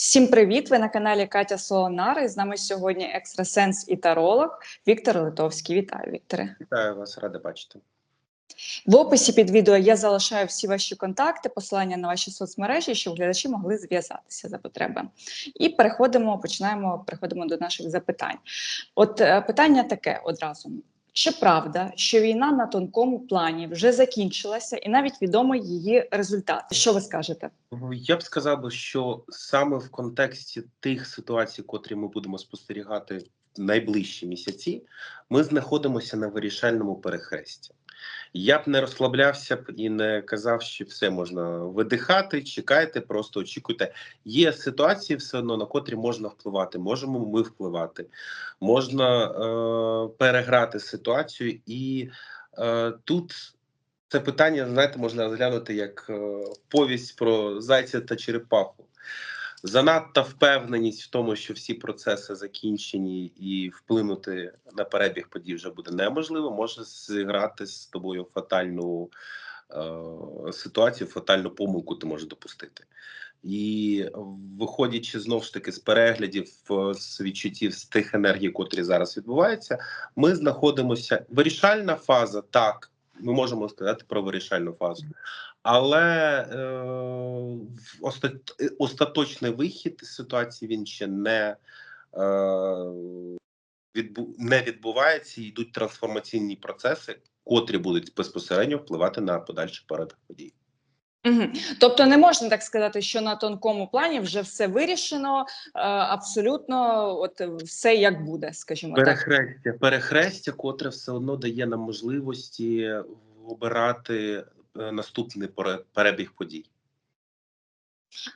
Всім привіт! Ви на каналі Катя Солонара. І з нами сьогодні екстрасенс і таролог Віктор Литовський. Вітаю, Вікторе. Вітаю вас, рада бачити. В описі під відео я залишаю всі ваші контакти, посилання на ваші соцмережі, щоб глядачі могли зв'язатися за потреби. І переходимо, починаємо переходимо до наших запитань. От е, питання таке одразу. Чи правда, що війна на тонкому плані вже закінчилася, і навіть відомо її результат? Що ви скажете? Я б сказав що саме в контексті тих ситуацій, котрі ми будемо спостерігати в найближчі місяці, ми знаходимося на вирішальному перехресті. Я б не розслаблявся б і не казав, що все можна видихати, чекайте, просто очікуйте. Є ситуації, все одно на котрі можна впливати. Можемо ми впливати, можна е, переграти ситуацію, і е, тут це питання, знаєте, можна розглянути як е, повість про зайця та черепаху. Занадта впевненість в тому, що всі процеси закінчені, і вплинути на перебіг подій вже буде неможливо, може зіграти з тобою фатальну е, ситуацію, фатальну помилку ти можеш допустити. І виходячи знову ж таки з переглядів е, з відчуттів з тих енергій, котрі зараз відбуваються, ми знаходимося вирішальна фаза. Так, ми можемо сказати про вирішальну фазу, але е, остаточний вихід ситуації він ще не, е, відбу, не відбувається. Йдуть трансформаційні процеси, котрі будуть безпосередньо впливати на подальший перебіг подій. Угу. Тобто не можна так сказати, що на тонкому плані вже все вирішено, е, абсолютно, от все як буде, скажімо так. Перехрестя, перехрестя, котре все одно дає нам можливості обирати е, наступний пере- перебіг подій.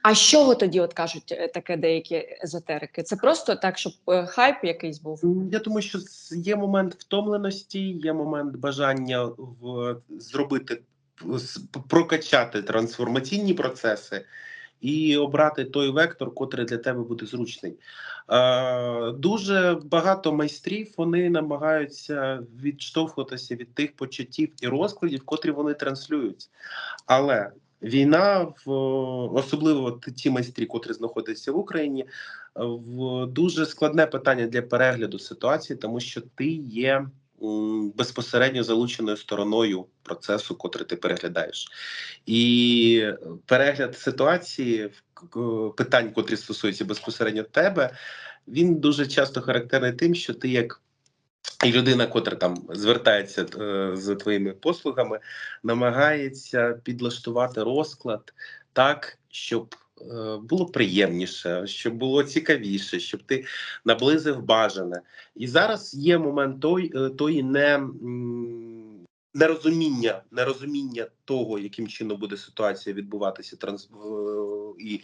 А з чого тоді от кажуть е, таке деякі езотерики? Це просто так, щоб е, хайп якийсь був. Я думаю, що є момент втомленості, є момент бажання в зробити прокачати трансформаційні процеси і обрати той вектор, котрий для тебе буде зручний. Е, дуже багато майстрів вони намагаються відштовхуватися від тих почуттів і розкладів, котрі вони транслюють. Але війна, в особливо ті майстрі, котрі знаходяться в Україні, в дуже складне питання для перегляду ситуації, тому що ти є безпосередньо залученою стороною процесу, котрий ти переглядаєш, і перегляд ситуації питань, котрі стосуються безпосередньо тебе, він дуже часто характерний тим, що ти як. І людина, котра там звертається е, з твоїми послугами, намагається підлаштувати розклад так, щоб було приємніше, щоб було цікавіше, щоб ти наблизив бажане. І зараз є момент той, е, тої не. Нерозуміння, нерозуміння того, яким чином буде ситуація відбуватися, транс і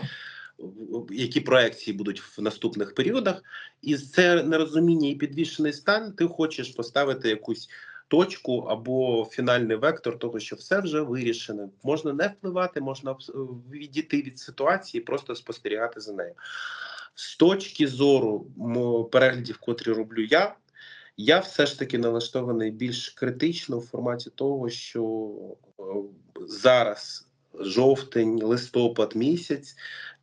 в- які проекції будуть в наступних періодах, і це нерозуміння і підвішений стан, ти хочеш поставити якусь точку або фінальний вектор того, що все вже вирішено. Можна не впливати, можна відійти від ситуації, просто спостерігати за нею. З точки зору переглядів, котрі роблю я, я все ж таки налаштований більш критично в форматі того, що е, зараз жовтень, листопад місяць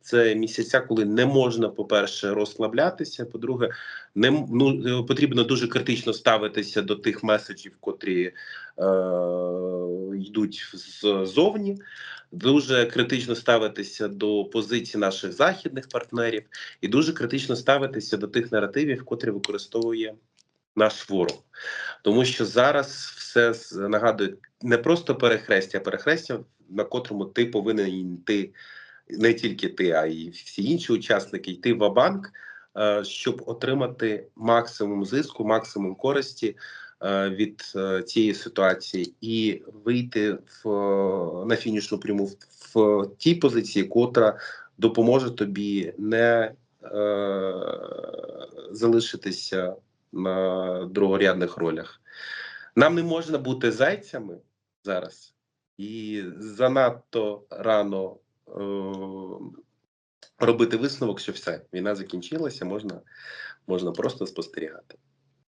це місяця, коли не можна, по-перше, розслаблятися. По-друге, не ну, е, потрібно дуже критично ставитися до тих меседжів, котрі е, йдуть ззовні. Дуже критично ставитися до позицій наших західних партнерів, і дуже критично ставитися до тих наративів, котрі використовує наш ворог. Тому що зараз все нагадує не просто перехрестя, а перехрестя, на котрому ти повинен йти не тільки ти, а й всі інші учасники йти в банк щоб отримати максимум зиску, максимум користі е, від е, цієї ситуації, і вийти в на фінішну пряму в, тій позиції, котра допоможе тобі не е, залишитися на другорядних ролях. Нам не можна бути зайцями зараз, і занадто рано е, робити висновок, що все, війна закінчилася, можна, можна просто спостерігати.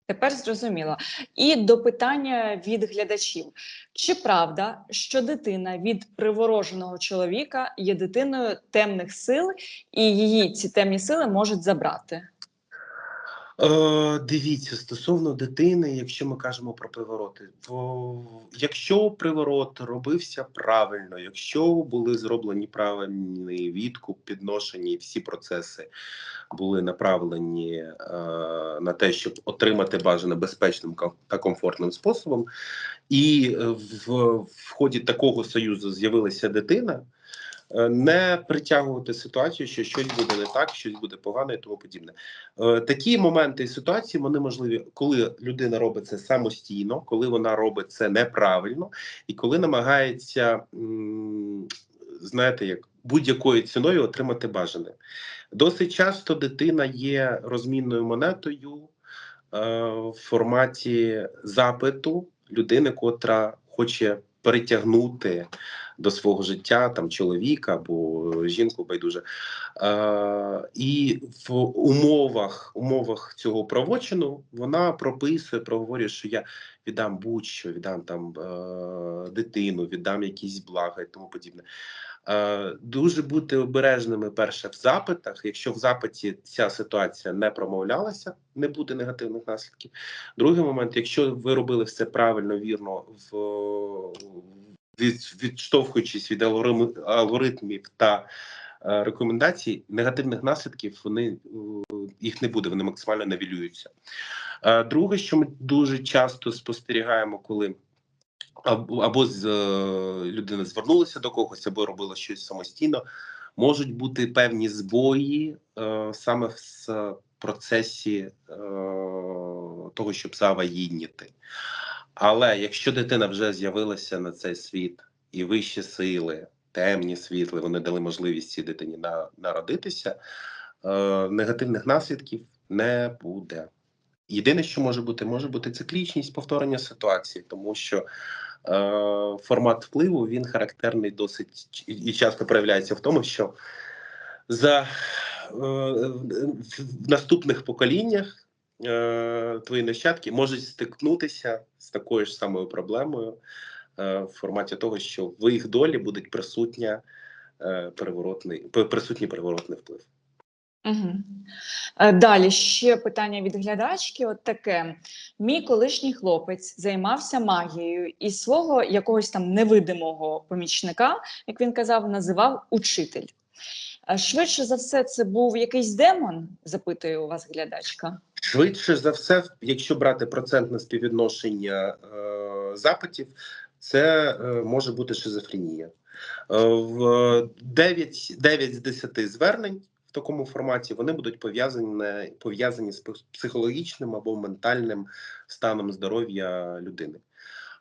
Тепер зрозуміло. І до питання від глядачів: чи правда, що дитина від привороженого чоловіка є дитиною темних сил, і її ці темні сили можуть забрати? Е, дивіться, стосовно дитини, якщо ми кажемо про привороти, то якщо приворот робився правильно, якщо були зроблені правильний відкуп, підношені, всі процеси були направлені е, на те, щоб отримати бажане безпечним та комфортним способом, і е, в, в ході такого союзу з'явилася дитина. Е, Не притягувати ситуацію, що щось буде не так, щось буде погано і тому подібне. Е, Такі моменти і ситуації вони можливі, коли людина робить це самостійно, коли вона робить це неправильно, і коли намагається, знаєте, як будь-якою ціною отримати бажане. Досить часто дитина є розмінною монетою е, в форматі запиту людини, котра хоче перетягнути до свого життя там чоловіка або жінку байдуже. Е, і в умовах, умовах цього правочину вона прописує, проговорює, що я віддам будь-що, віддам там е, дитину, віддам якісь блага і тому подібне. Е, дуже бути обережними перше в запитах. Якщо в запиті ця ситуація не промовлялася, не буде негативних наслідків. Другий момент, якщо ви робили все правильно, вірно, в від, відштовхуючись від алгоритм- алгоритмів та е, рекомендацій, негативних наслідків вони е, їх не буде, вони максимально навілюються. Е, Друге, що ми дуже часто спостерігаємо, коли або, або з, е, людина звернулася до когось, або робила щось самостійно, можуть бути певні збої е, саме в процесі е, того, щоб завагітніти. Але якщо дитина вже з'явилася на цей світ, і вищі сили, темні світли, вони дали можливість цій дитині на, народитися, е, негативних наслідків не буде. Єдине, що може бути, може бути циклічність повторення ситуації, тому що е, формат впливу він характерний досить і часто проявляється в тому, що за е, в наступних поколіннях е, твої нащадки можуть стикнутися з такою ж самою проблемою е, в форматі того, що в їх долі буде присутня е, переворотний присутній переворотний вплив. Угу. Далі ще питання від глядачки. От таке: мій колишній хлопець займався магією і свого якогось там невидимого помічника, як він казав, називав учитель. Швидше за все, це був якийсь демон, запитує у вас глядачка. Швидше за все, якщо брати процентне співвідношення е, запитів, це е, може бути шизофренія. Е, в 9, 9 з 10 звернень в такому форматі вони будуть пов'язані пов'язані з психологічним або ментальним станом здоров'я людини.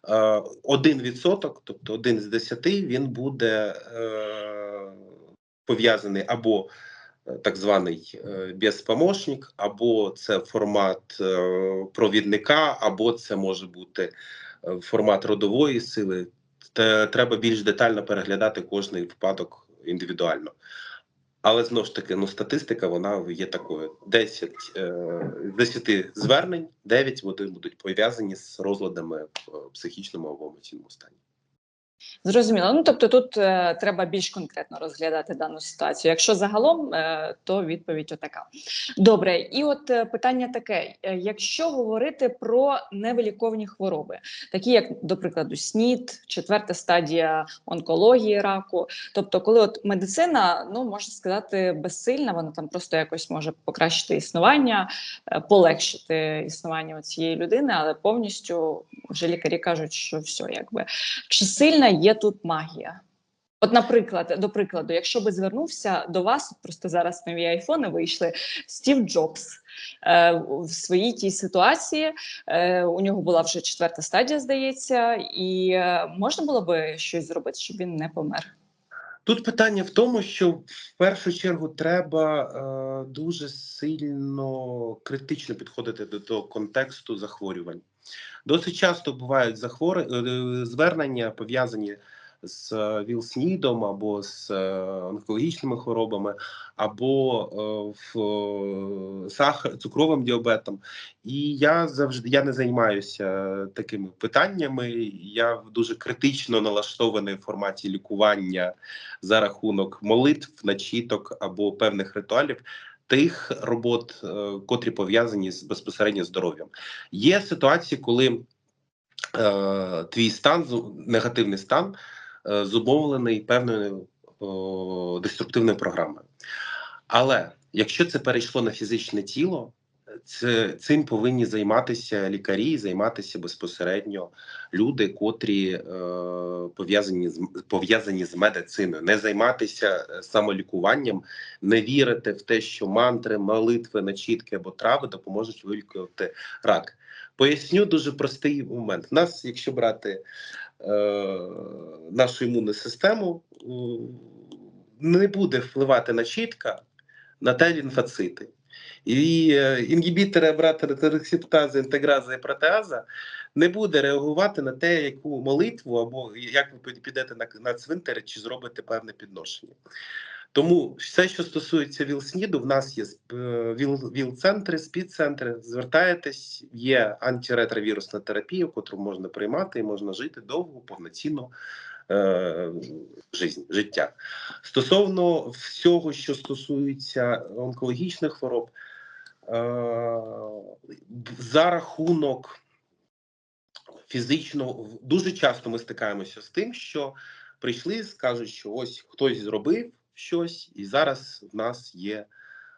Е, Один відсоток, тобто один з 10, він буде е, пов'язаний або так званий е, безпомощник, або це формат е, провідника, або це може бути е, формат родової сили. Треба більш детально переглядати кожний випадок індивідуально. Але знову ж таки, ну статистика вона є такою: 10, е, 10 звернень, 9 вони будуть пов'язані з розладами в психічному або емоційному стані. Зрозуміло. Ну тобто тут е, треба більш конкретно розглядати дану ситуацію. Якщо загалом, е, то відповідь отака. Добре, і от е, питання таке: Е, якщо говорити про невиліковні хвороби, такі як, до прикладу, СНІД, четверта стадія онкології раку, тобто, коли от медицина, ну можна сказати, безсильна, вона там просто якось може покращити існування, е, полегшити існування цієї людини, але повністю вже лікарі кажуть, що все, якби чи сильна є тут магія? От, наприклад, до прикладу, якщо би звернувся до вас, просто зараз нові айфони вийшли, Стів Джобс е, в своїй тій ситуації, е, у нього була вже четверта стадія, здається, і е, можна було би щось зробити, щоб він не помер. Тут питання в тому, що в першу чергу треба е, дуже сильно критично підходити до того контексту захворювань. Досить часто бувають захвори... е, звернення пов'язані з е, ВІЛ-СНІДом або з е, онкологічними хворобами, або е, в е, сахар, цукровим діабетом. І я завжди я не займаюся такими питаннями. Я дуже критично налаштований в форматі лікування за рахунок молитв, начіток або певних ритуалів. Тих робот, е, котрі пов'язані з безпосередньо здоров'ям, є ситуації, коли е, твій стан негативний стан е, зумовлений певною о, деструктивною програмою. Але якщо це перейшло на фізичне тіло, цим повинні займатися лікарі, займатися безпосередньо люди, котрі е, пов'язані з пов'язані з медициною, не займатися е, самолікуванням, не вірити в те, що мантри, молитви, начітки або трави допоможуть вилікувати рак. Поясню дуже простий момент. У нас, якщо брати е, нашу імунну систему, не буде впливати начітка на те лімфоцити. І е, інгібітори абратори рецептази, інтеграза і протеаза не буде реагувати на те, яку молитву або як ви підете на, на цвинтар чи зробите певне підношення. Тому все, що стосується ВІЛ-СНІДу, в нас є е, ВІЛ- ВІЛ-центри, спід-центри. Звертаєтесь, є антиретровірусна терапія, яку можна приймати і можна жити довго, повноцінно е, життя. Стосовно всього, що стосується онкологічних хвороб, за рахунок фізично дуже часто ми стикаємося з тим, що прийшли, скажуть, що ось хтось зробив щось, і зараз в нас є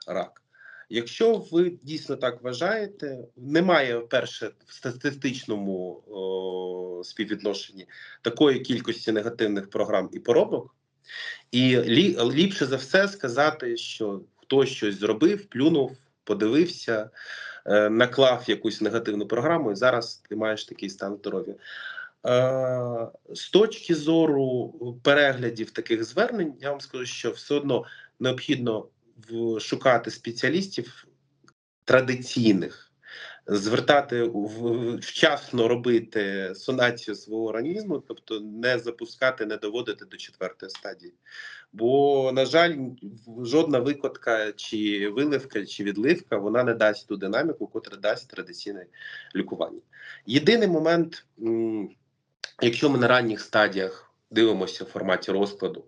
рак. Якщо ви дійсно так вважаєте, немає перше в статистичному о, співвідношенні такої кількості негативних програм і поробок, і лі, ліпше за все сказати, що хтось щось зробив, плюнув, подивився, е, наклав якусь негативну програму, і зараз ти маєш такий стан здоров'я. Е, З точки зору переглядів таких звернень, я вам скажу, що все одно необхідно шукати спеціалістів традиційних, звертати вчасно робити сонацію свого організму, тобто не запускати, не доводити до четвертої стадії. Бо, на жаль, жодна викладка, чи виливка, чи відливка вона не дасть ту динаміку, котра дасть традиційне лікування. Єдиний момент, якщо ми на ранніх стадіях дивимося в форматі розкладу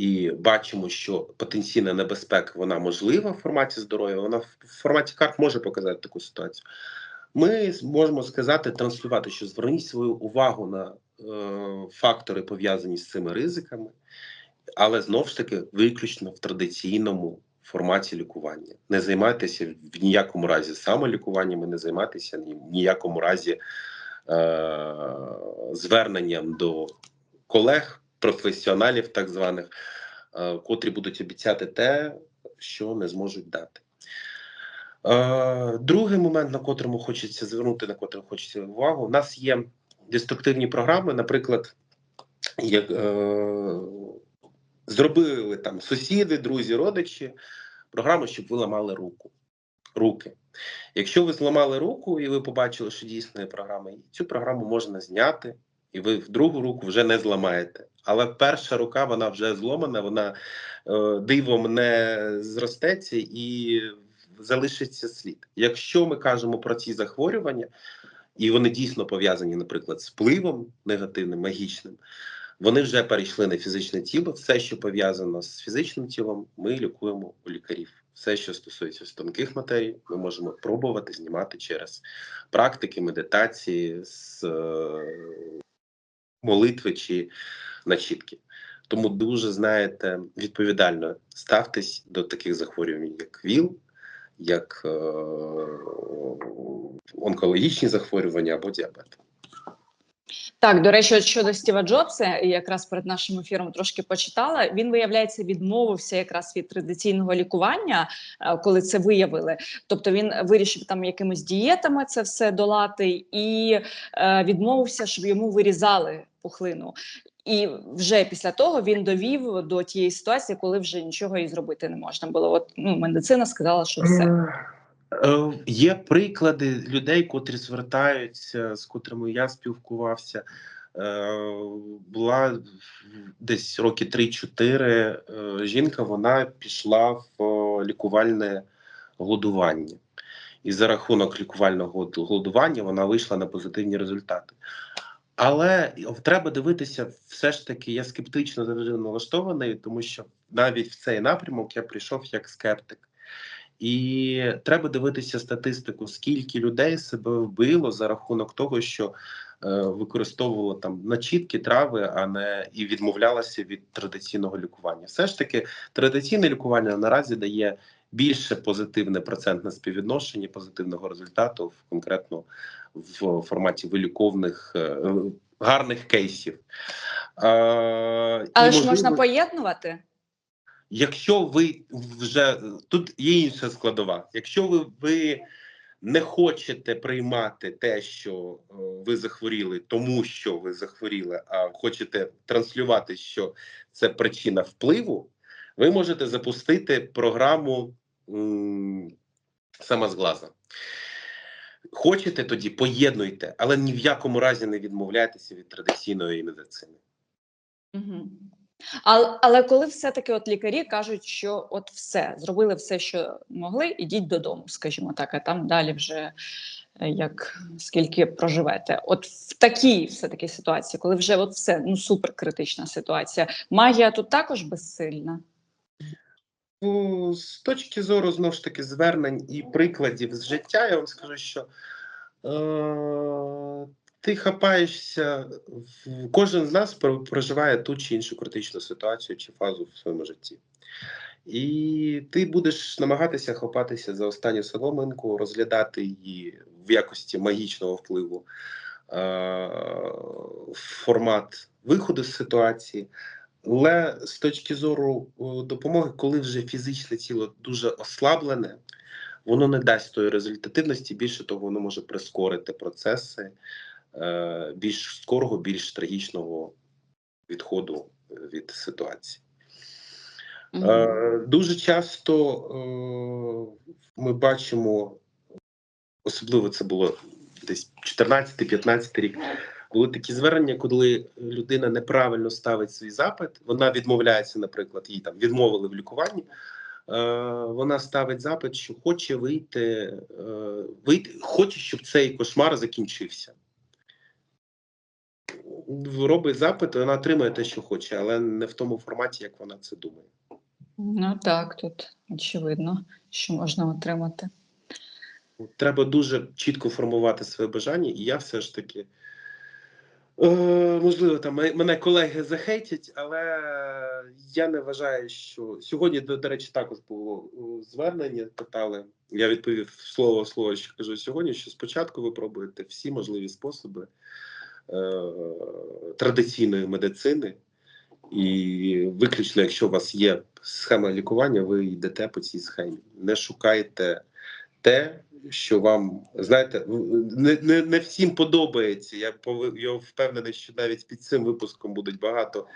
і бачимо, що потенційна небезпека вона можлива в форматі здоров'я, вона в форматі карт може показати таку ситуацію. Ми можемо сказати, транслювати, що зверніть свою увагу на е, фактори пов'язані з цими ризиками, але знову ж таки виключно в традиційному форматі лікування. Не займайтеся в ніякому разі самолікуванням, не займайтеся в ніякому разі е, зверненням до колег, професіоналів, так званих, е, котрі будуть обіцяти те, що не зможуть дати. Е, другий момент, на котрому хочеться звернути, на котрий хочеться увагу, у нас є деструктивні програми, наприклад, як, е, зробили там сусіди, друзі, родичі програму, щоб ви ламали руку. Руки. Якщо ви зламали руку і ви побачили, що дійсно є програма, цю програму можна зняти, і ви в другу руку вже не зламаєте. Але перша рука вона вже зломана, вона е, дивом не зростеться і залишиться слід. Якщо ми кажемо про ці захворювання, і вони дійсно пов'язані, наприклад, з впливом негативним, магічним, вони вже перейшли на фізичне тіло. Все, що пов'язано з фізичним тілом, ми лікуємо у лікарів. Все, що стосується тонких матерій, ми можемо пробувати знімати через практики, медитації, з е, молитви чи начітки. Тому дуже знаєте, відповідально ставтесь до таких захворювань, як ВІЛ, як е, онкологічні захворювання або діабет. Так, до речі, щодо Стіва Джобса, якраз перед нашим ефіром трошки почитала. Він виявляється відмовився якраз від традиційного лікування, е, коли це виявили. Тобто він вирішив там якимись дієтами це все долати і е, відмовився, щоб йому вирізали пухлину. І вже після того він довів до тієї ситуації, коли вже нічого і зробити не можна було. От ну, медицина сказала, що все. Е, Є приклади людей, котрі звертаються, з котрими я спілкувався. Е, була десь роки 3-4 е, жінка, вона пішла в лікувальне голодування. І за рахунок лікувального голодування вона вийшла на позитивні результати. Але треба дивитися, все ж таки, я скептично завжди налаштований, тому що навіть в цей напрямок я прийшов як скептик. І треба дивитися статистику, скільки людей себе вбило за рахунок того, що е, використовувало там начітки, трави, а не і відмовлялося від традиційного лікування. Все ж таки, традиційне лікування наразі дає більше позитивне процентне співвідношення позитивного результату в конкретно в форматі виліковних е, гарних кейсів. Е, і, Але ж можливо, можна поєднувати. Якщо ви вже тут є інша складова, якщо ви, ви не хочете приймати те, що е, ви захворіли, тому що ви захворіли, а хочете транслювати, що це причина впливу, ви можете запустити програму м, самозглаза. Хочете тоді поєднуйте, але ні в якому разі не відмовляйтеся від традиційної медицини. Угу. Але, але коли все-таки от лікарі кажуть, що от все, зробили все, що могли, ідіть додому, скажімо так, а там далі вже е, як скільки проживете. От в такій все-таки ситуації, коли вже от все, ну супер критична ситуація, магія тут також безсильна. Ну, з точки зору знову ж таки звернень і прикладів з життя, я вам скажу, що е, ти хапаєшся, кожен з нас про- проживає ту чи іншу критичну ситуацію чи фазу в своєму житті. І ти будеш намагатися хапатися за останню соломинку, розглядати її в якості магічного впливу е, формат виходу з ситуації. Але з точки зору допомоги, коли вже фізичне тіло дуже ослаблене, воно не дасть тої результативності. Більше того, воно може прискорити процеси е, більш скорого, більш трагічного відходу від ситуації. Е, дуже часто е, ми бачимо, особливо це було десь 14-15 рік. Були такі звернення, коли людина неправильно ставить свій запит, вона відмовляється, наприклад, їй там відмовили в лікуванні. Е, вона ставить запит, що хоче вийти, е, вийти, хоче, щоб цей кошмар закінчився. Робить запит, вона отримує те, що хоче, але не в тому форматі, як вона це думає. Ну так, тут очевидно, що можна отримати. Треба дуже чітко формувати своє бажання, і я все ж таки. Е, можливо, там мене колеги захейтять, але я не вважаю, що сьогодні, до, речі, також було звернення. Питали. Я відповів слово слово, що кажу сьогодні, що спочатку ви пробуєте всі можливі способи е, традиційної медицини, і виключно, якщо у вас є схема лікування, ви йдете по цій схемі. Не шукайте те, що вам знаєте, не, не, не всім подобається. Я я впевнений, що навіть під цим випуском будуть багато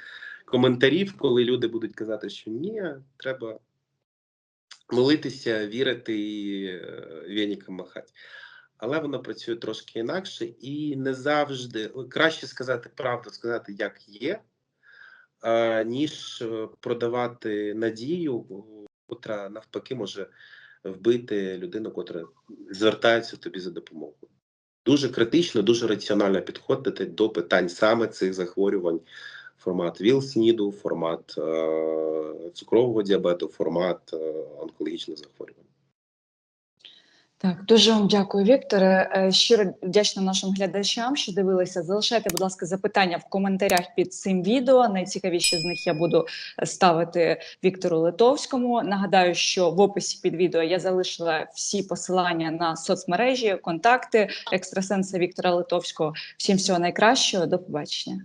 коментарів, коли люди будуть казати, що ні, треба молитися, вірити і е, веніком махати. Але воно працює трошки інакше, і не завжди краще сказати правду, сказати, як є, е, ніж е, продавати надію, котра навпаки може вбити людину, котра звертається тобі за допомогою. Дуже критично, дуже раціонально підходити до питань саме цих захворювань. Формат ВІЛ-СНІДу, формат е- цукрового діабету, формат е- онкологічних захворювань. Так, дуже вам дякую, Вікторе. Е, Щиро вдячна нашим глядачам, що дивилися. Залишайте, будь ласка, запитання в коментарях під цим відео. Найцікавіші з них я буду ставити Віктору Литовському. Нагадаю, що в описі під відео я залишила всі посилання на соцмережі, контакти екстрасенса Віктора Литовського. Всім всього найкращого, до побачення.